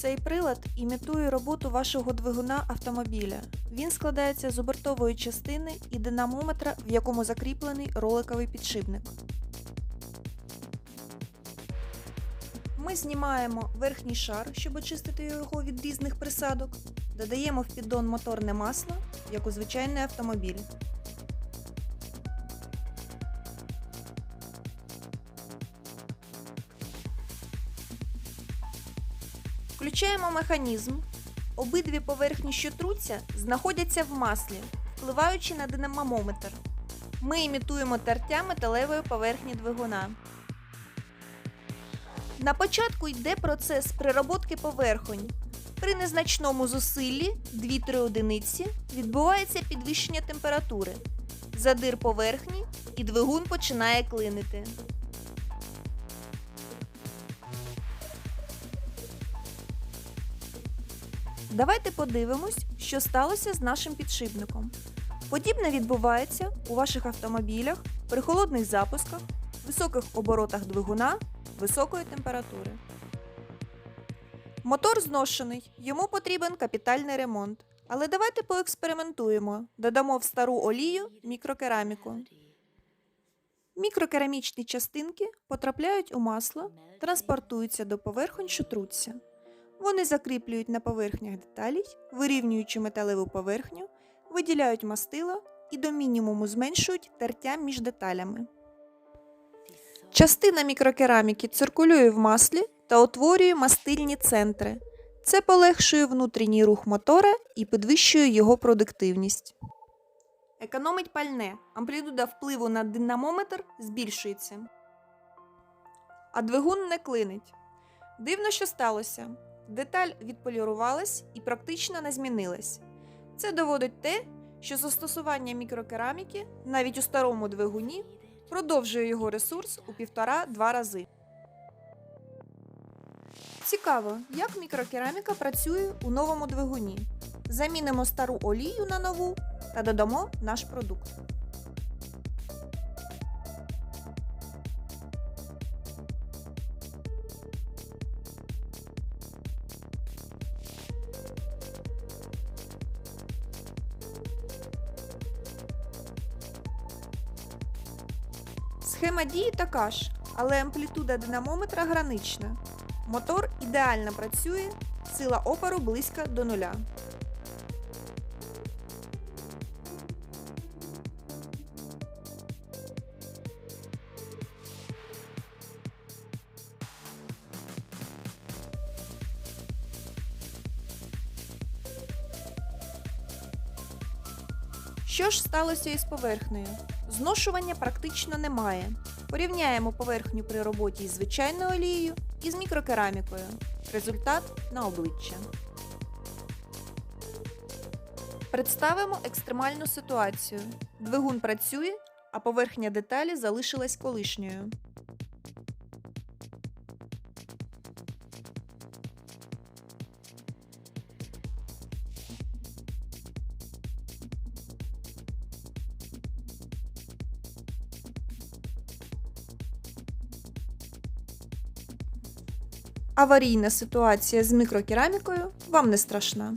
Цей прилад імітує роботу вашого двигуна автомобіля. Він складається з обертової частини і динамометра, в якому закріплений роликовий підшипник. Ми знімаємо верхній шар, щоб очистити його від різних присадок. Додаємо в піддон моторне масло, як у звичайний автомобіль. Включаємо механізм. Обидві поверхні, що труться, знаходяться в маслі, впливаючи на динамометр. Ми імітуємо тертя металевої поверхні двигуна. На початку йде процес перероботки поверхонь. При незначному зусиллі 2-3 одиниці відбувається підвищення температури. Задир поверхні і двигун починає клинити. Давайте подивимось, що сталося з нашим підшипником. Подібне відбувається у ваших автомобілях при холодних запусках, високих оборотах двигуна, високої температури. Мотор зношений, йому потрібен капітальний ремонт. Але давайте поекспериментуємо. Додамо в стару олію мікрокераміку. Мікрокерамічні частинки потрапляють у масло, транспортуються до поверхонь, що труться. Вони закріплюють на поверхнях деталей, вирівнюючи металеву поверхню, виділяють мастило і до мінімуму зменшують тертя між деталями. Частина мікрокераміки циркулює в маслі та утворює мастильні центри. Це полегшує внутрішній рух мотора і підвищує його продуктивність. Економить пальне. Амплітуда впливу на динамометр збільшується. А двигун не клинить. Дивно, що сталося. Деталь відполірувалась і практично не змінилась. Це доводить те, що застосування мікрокераміки навіть у старому двигуні продовжує його ресурс у півтора-два рази. Цікаво, як мікрокераміка працює у новому двигуні. Замінимо стару олію на нову та додамо наш продукт. Схема дії така ж, але амплітуда динамометра гранична. Мотор ідеально працює, сила опору близька до нуля. Що ж сталося із поверхнею? Зношування практично немає. Порівняємо поверхню при роботі із звичайною олією і з мікрокерамікою. Результат на обличчя. Представимо екстремальну ситуацію. Двигун працює, а поверхня деталі залишилась колишньою. Аварійна ситуація з мікрокерамікою вам не страшна.